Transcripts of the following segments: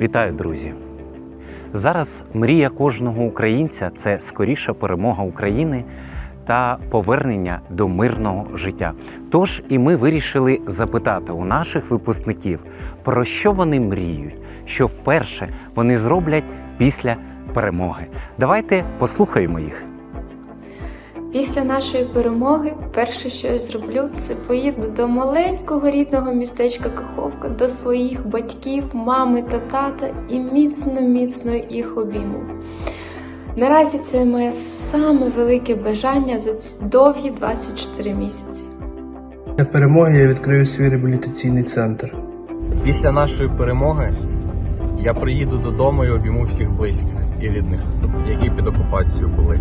Вітаю, друзі! Зараз мрія кожного українця це скоріша перемога України та повернення до мирного життя. Тож і ми вирішили запитати у наших випускників, про що вони мріють, що вперше вони зроблять після перемоги. Давайте послухаємо їх. Після нашої перемоги перше, що я зроблю, це поїду до маленького рідного містечка Каховка, до своїх батьків, мами та тата і міцно-міцно їх обійму. Наразі це моє саме велике бажання за ці довгі 24 місяці. Після перемоги я відкрию свій реабілітаційний центр. Після нашої перемоги я приїду додому і обійму всіх близьких і рідних, які під окупацією були.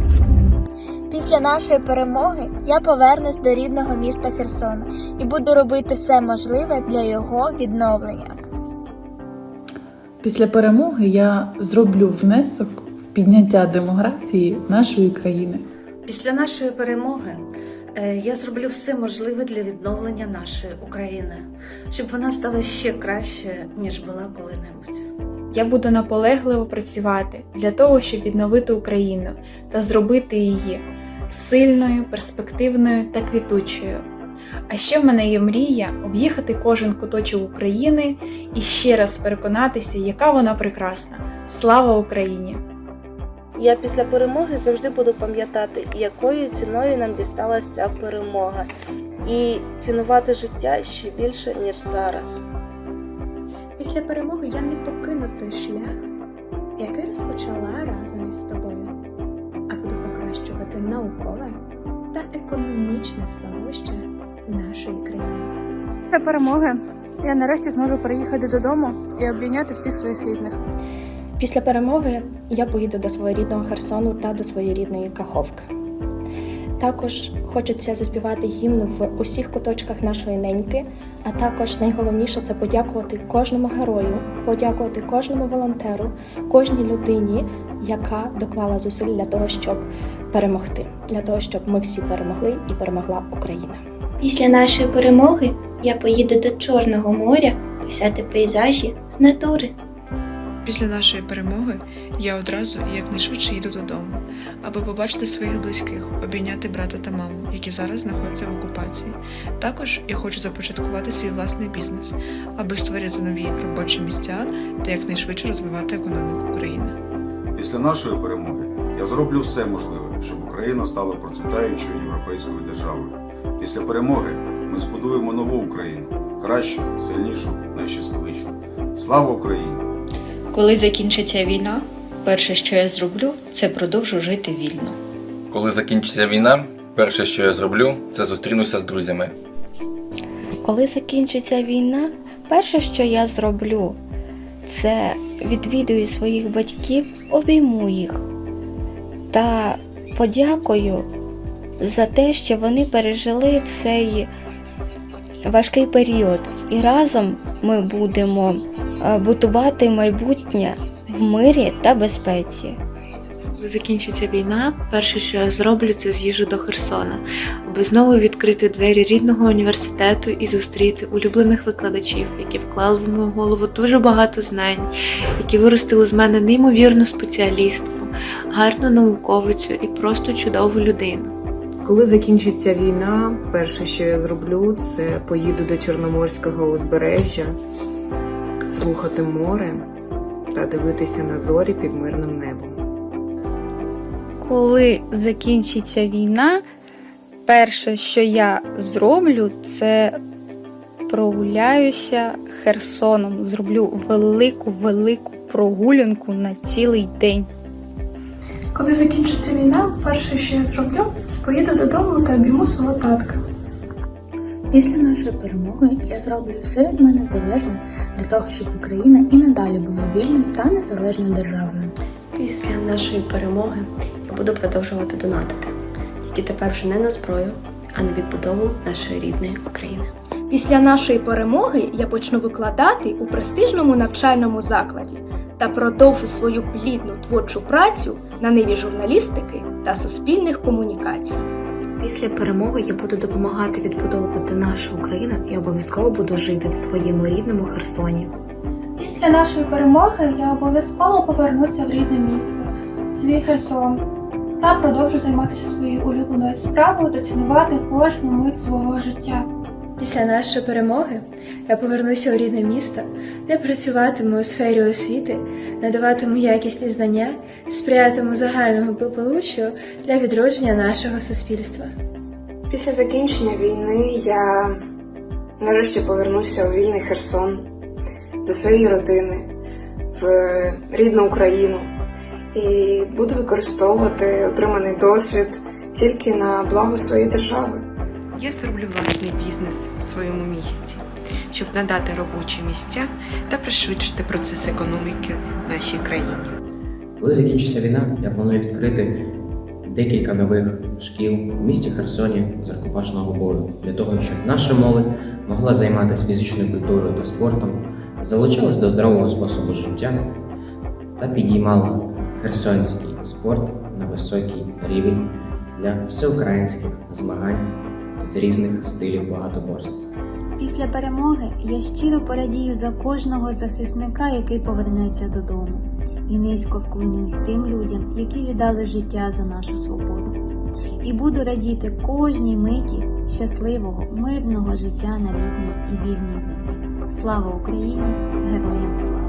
Після нашої перемоги я повернусь до рідного міста Херсона і буду робити все можливе для його відновлення. Після перемоги я зроблю внесок в підняття демографії нашої країни. Після нашої перемоги е, я зроблю все можливе для відновлення нашої України, щоб вона стала ще краще, ніж була коли-небудь. Я буду наполегливо працювати для того, щоб відновити Україну та зробити її сильною, перспективною та квітучою. А ще в мене є мрія об'їхати кожен куточок України і ще раз переконатися, яка вона прекрасна. Слава Україні! Я після перемоги завжди буду пам'ятати, якою ціною нам дісталася ця перемога, і цінувати життя ще більше, ніж зараз. Після перемоги я не покину той шлях, економічне становище нашої країни. Після перемоги я нарешті зможу приїхати додому і обійняти всіх своїх рідних. Після перемоги я поїду до свого рідного Херсону та до своєї рідної Каховки. Також хочеться заспівати гімн в усіх куточках нашої неньки, а також найголовніше це подякувати кожному герою, подякувати кожному волонтеру, кожній людині, яка доклала зусиль для того, щоб перемогти, для того, щоб ми всі перемогли і перемогла Україна. Після нашої перемоги я поїду до Чорного моря писати пейзажі з натури. Після нашої перемоги я одразу якнайшвидше їду додому, аби побачити своїх близьких, обійняти брата та маму, які зараз знаходяться в окупації. Також я хочу започаткувати свій власний бізнес, аби створити нові робочі місця та якнайшвидше розвивати економіку країни. Після нашої перемоги я зроблю все можливе, щоб Україна стала процвітаючою європейською державою. Після перемоги ми збудуємо нову Україну кращу, сильнішу, найщасливішу. Слава Україні! Коли закінчиться війна, перше, що я зроблю, це продовжу жити вільно. Коли закінчиться війна, перше, що я зроблю, це зустрінуся з друзями. Коли закінчиться війна, перше, що я зроблю, це відвідую своїх батьків, обійму їх та подякую за те, що вони пережили цей важкий період. І разом ми будемо будувати майбутнє в мирі та безпеці. Коли закінчиться війна, перше, що я зроблю, це з'їжджу до Херсона, аби знову відкрити двері рідного університету і зустріти улюблених викладачів, які вклали в мою голову дуже багато знань, які виростили з мене неймовірну спеціалістку, гарну науковицю і просто чудову людину. Коли закінчиться війна, перше, що я зроблю, це поїду до Чорноморського узбережжя, слухати море та дивитися на зорі під мирним небом. Коли закінчиться війна, перше, що я зроблю, це прогуляюся Херсоном. Зроблю велику велику прогулянку на цілий день. Коли закінчиться війна, перше, що я зроблю, це поїду додому та обійму свого татка. Після нашої перемоги я зроблю все від мене залежне для того, щоб Україна і надалі була вільною та незалежною державою. Після нашої перемоги я буду продовжувати донатити, тільки тепер вже не на зброю, а на відбудову нашої рідної України. Після нашої перемоги я почну викладати у престижному навчальному закладі та продовжу свою плідну творчу працю на ниві журналістики та суспільних комунікацій. Після перемоги я буду допомагати відбудовувати нашу Україну і обов'язково буду жити в своєму рідному Херсоні. Після нашої перемоги я обов'язково повернуся в рідне місце, свій Херсон, та продовжу займатися своєю улюбленою справою та цінувати кожну мить свого життя. Після нашої перемоги я повернуся у рідне місто, де працюватиму у сфері освіти, надаватиму якісні знання, сприятиму загальному благополуччю для відродження нашого суспільства. Після закінчення війни я нарешті повернуся у вільний Херсон, до своєї родини, в рідну Україну і буду використовувати отриманий досвід тільки на благо своєї держави. Я зроблю власний бізнес в своєму місті, щоб надати робочі місця та пришвидшити процес економіки в нашій країні. Коли закінчиться війна, я планую відкрити декілька нових шкіл у місті Херсоні з рукопашного бою для того, щоб наша молодь могла займатися фізичною культурою та спортом, залучалась до здорового способу життя та підіймала херсонський спорт на високий рівень для всеукраїнських змагань з різних стилів багатоборств. Після перемоги я щиро порадію за кожного захисника, який повернеться додому, і низько вклонюсь тим людям, які віддали життя за нашу свободу. І буду радіти кожній миті щасливого, мирного життя на рідній і вільній землі. Слава Україні! Героям слава!